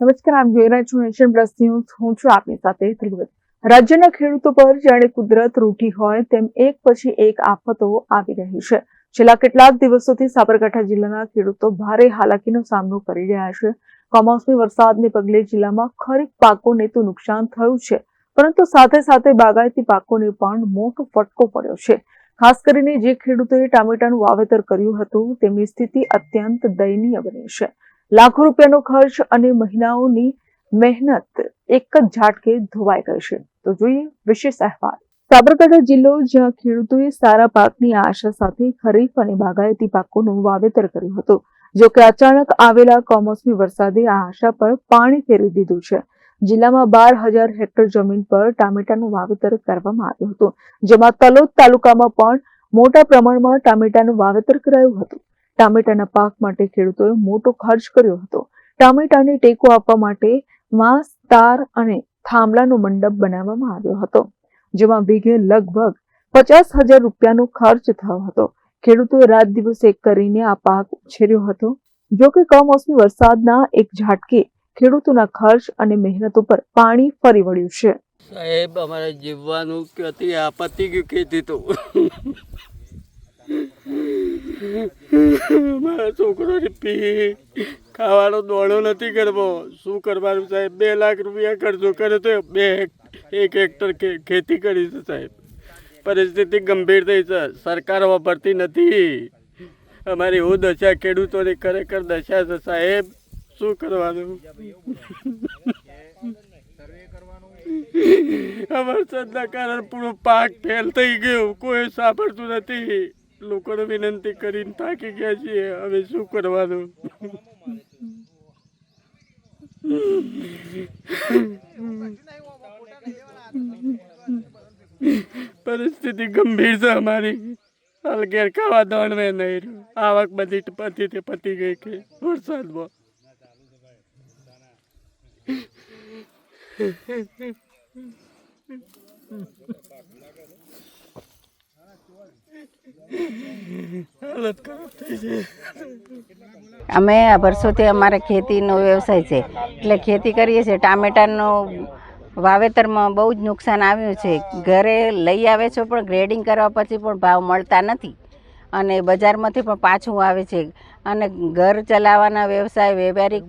નમસ્કાર આપ જોઈ રહ્યા છો નેશન પ્લસ ન્યૂઝ. હું છું આપની સાથે ત્રિવેદ રાજ્યના ખેડૂતો પર જાણે કુદરત રૂઠી હોય તેમ એક પછી એક આફતો આવી રહી છે. છેલ્લા કેટલાક દિવસોથી સાબરકાંઠા જિલ્લાના ખેડૂતો ભારે હાલાકીનો સામનો કરી રહ્યા છે. કમોસમી વરસાદને પગલે જિલ્લામાં ખરીફ પાકોને તો નુકસાન થયું છે, પરંતુ સાથે સાથે બાગાયતી પાકોને પણ મોટો ફટકો પડ્યો છે. ખાસ કરીને જે ખેડૂતોએ ટામેટાનું વાવેતર કર્યું હતું, તેમની સ્થિતિ અત્યંત દયનીય બની છે. લાખો રૂપિયાનો ખર્ચ અને મહિનાઓની મહેનત એક જ ઝાટકે ધોવાઈ ગઈ છે. તો જોઈએ વિશેષ અહેવાલ. સાબરકાંઠા જિલ્લો જ્યાં ખેડૂતોએ સારા પાકની આશા સાથે ખરીફ અને બાગાયતી પાકોનું વાવેતર કર્યું હતું. જોકે અચાનક આવેલા કમોસમી વરસાદે આ આશા પર પાણી ફેરવી દીધું છે. જિલ્લામાં બાર હજાર હેક્ટર જમીન પર ટામેટાનું વાવેતર કરવામાં આવ્યું હતું. જેમાં તલોદ તાલુકામાં પણ મોટા પ્રમાણમાં ટામેટાનું વાવેતર કરાયું હતું. ટામેટાના પાક માટે ખેડૂતોએ મોટો ખર્ચ કર્યો હતો. ટામેટાને ટેકો આપવા માટે માંસ તાર અને થાંભલાનો મંડપ બનાવવામાં આવ્યો હતો, જેમાં વીઘે લગભગ પચાસ હજાર રૂપિયાનો ખર્ચ થયો હતો. ખેડૂતોએ રાત દિવસ એક કરીને આ પાક ઉછેર્યો હતો. જો કે કમોસમી વરસાદના એક ઝાટકે ખેડૂતોના ખર્ચ અને મહેનત ઉપર પાણી ફરી વળ્યું છે. સાહેબ, અમારે જીવવાનું ક્યાંથી આપત્તિ ગયું ખેતી તો. મારા છોકરોની પી. ખાવાનો દોડો નથી કરવો. શું કરવાનું સાહેબ? બે લાખ રૂપિયા ખર્ચો કરે તો બે એક હેક્ટર ખેતી કરી છે સાહેબ. પરિસ્થિતિ ગંભીર થઈ છે. સરકાર વાપરતી નથી. અમારી એવું દશા ખેડૂતોની ખરેખર દશા છે સાહેબ. શું કરવાનું? આ સદના કારણ પૂરો પાક ફેલ થઈ ગયો. કોઈ સાંભળતું નથી. લોકોને વિનંતી કરીને થાકી ગયા છીએ. હવે શું કરવાનું? પરિસ્થિતિ ગંભીર છે અમારી. હાલ ઘેર ખાવા દોડવે નહીં. આવક બધી પતી તે પતી ગઈ કે વરસાદમાં હાલત ખરાબ થઈ છે અમે વર્ષોથી અમારે ખેતીનો વ્યવસાય છે. એટલે ખેતી કરીએ છીએ. ટામેટાનો વાવેતરમાં બહુ જ નુકસાન આવ્યું છે. ઘરે લઈ આવે છે પણ ગ્રેડિંગ કરવા પછી પણ ભાવ મળતા નથી. અને બજારમાંથી પણ પાછું આવે છે. અને ઘર ચલાવવાના વ્યવસાય, વ્યવહારિક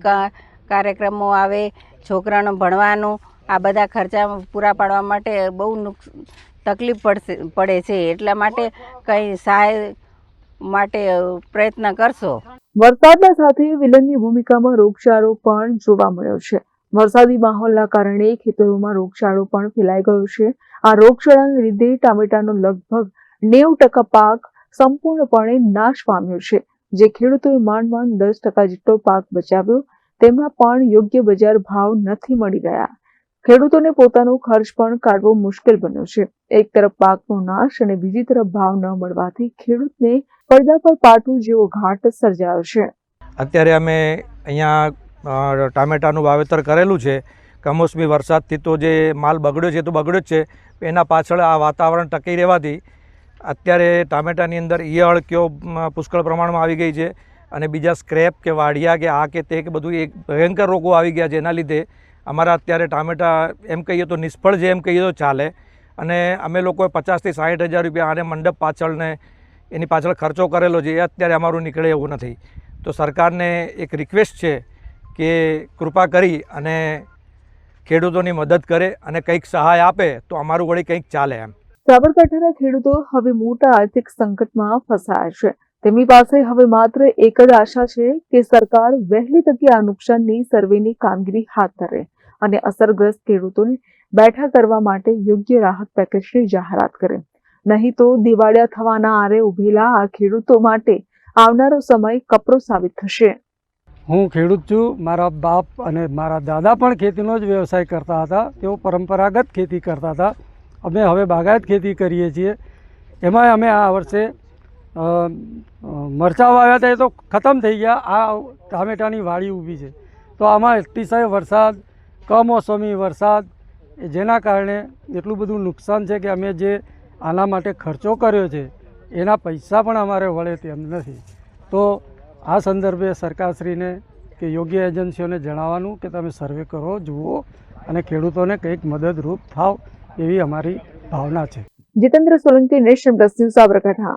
કાર્યક્રમો આવે, છોકરાનું ભણવાનું આ બધા ખર્ચા પૂરા પાડવા માટે બહુ તકલીફ પડશે, પડે છે. એટલા માટે કંઈ સહાય માટે પ્રયત્ન કરશો. વરસાદના સાથે વિલનની ભૂમિકામાં રોગચાળો પણ જોવા મળ્યો છે. વરસાદી માહોલના કારણે ખેતરોમાં રોગચાળો પણ ફેલાઈ ગયો છે. આ રોગચાળાને લીધે ટામેટાનો લગભગ નેવું ટકા પાક સંપૂર્ણપણે નાશ પામ્યો છે. જે ખેડૂતોએ માંડ માંડ દસ ટકા જેટલો પાક બચાવ્યો તેમાં પણ યોગ્ય બજાર ભાવ નથી મળી રહ્યા. ખેડૂતોને પોતાનો ખર્ચ પણ કાઢવો મુશ્કેલ બન્યો છે. એક તરફ પાકનો નાશ અને બીજી તરફ ભાવ ન મળવાથી ખેડૂતને પડદા પર પાટવું જેવો ઘાટ સર્જાયો છે. અત્યારે અમે અહીંયા ટામેટાનું વાવેતર કરેલું છે. કમોસમી વરસાદથી તો જે માલ બગડ્યો છે તો બગડ્યો જ છે. એના પાછળ આ વાતાવરણ ટકી રહેવાથી અત્યારે ટામેટાની અંદર ઈયળ કયો પુષ્કળ પ્રમાણમાં આવી ગઈ છે. અને બીજા સ્ક્રેપ કે વાડિયા કે આ કે તે કે બધું એક ભયંકર રોગો આવી ગયા છે. એના લીધે અમારા અત્યારે ટામેટા એમ કહીએ તો નિષ્ફળ જે એમ કહીએ તો ચાલે. અને અમે લોકોએ પચાસથી સાઠ હજાર રૂપિયા આને મંડપ પાછળને એની પાછળ ખર્ચો કરેલો છે, એ અત્યારે અમારું નીકળે એવું નથી. તો સરકારને એક રિક્વેસ્ટ છે કે કૃપા કરી અને ખેડૂતોની મદદ કરે અને કંઈક સહાય આપે તો અમારું વળી કંઈક ચાલે એમ. સાબરકાંઠાના ખેડૂતો હવે મોટા આર્થિક સંકટમાં ફસાયા છે. તેમની પાસે હવે માત્ર એક જ આશા છે કે સરકાર વહેલી તકે આ નુકસાનની સર્વેની કામગીરી હાથ ધરે. અને અસરગ્રસ્ત ખેડૂતોને બેઠા કરવા માટે યોગ્ય રાહત પેકેજની જાહેરાત કરે. નહીં તો દિવાળિયા થવાના આરે ઉભેલા આ ખેડૂતો માટે આવનારો સમય કપરો સાબિત થશે. હું ખેડૂત છું. મારા બાપ અને મારા દાદા પણ ખેતીનો જ વ્યવસાય કરતા હતા. તેઓ પરંપરાગત ખેતી કરતા હતા. અમે હવે બાગાયત ખેતી કરીએ છીએ. એમાં અમે આ વર્ષે મરચાં વાવ્યા હતા. એ તો ખતમ થઈ ગયા. આ ટામેટાની વાડી ઊભી છે. તો આમાં અતિશય વરસાદ કમોસમી વરસાદ જેના કારણે એટલું બધું નુકસાન છે કે અમે જે આના માટે ખર્ચો કર્યો છે, એના પૈસા પણ અમારે વળે તેમ નથી. તો આ સંદર્ભે સરકારશ્રીને કે યોગ્ય એજન્સીઓને જણાવવાનું કે તમે સર્વે કરો, જુઓ અને ખેડૂતોને કંઈક મદદરૂપ થાવ એવી અમારી ભાવના છે. Jitendra Solanki national plus news Sabarkantha.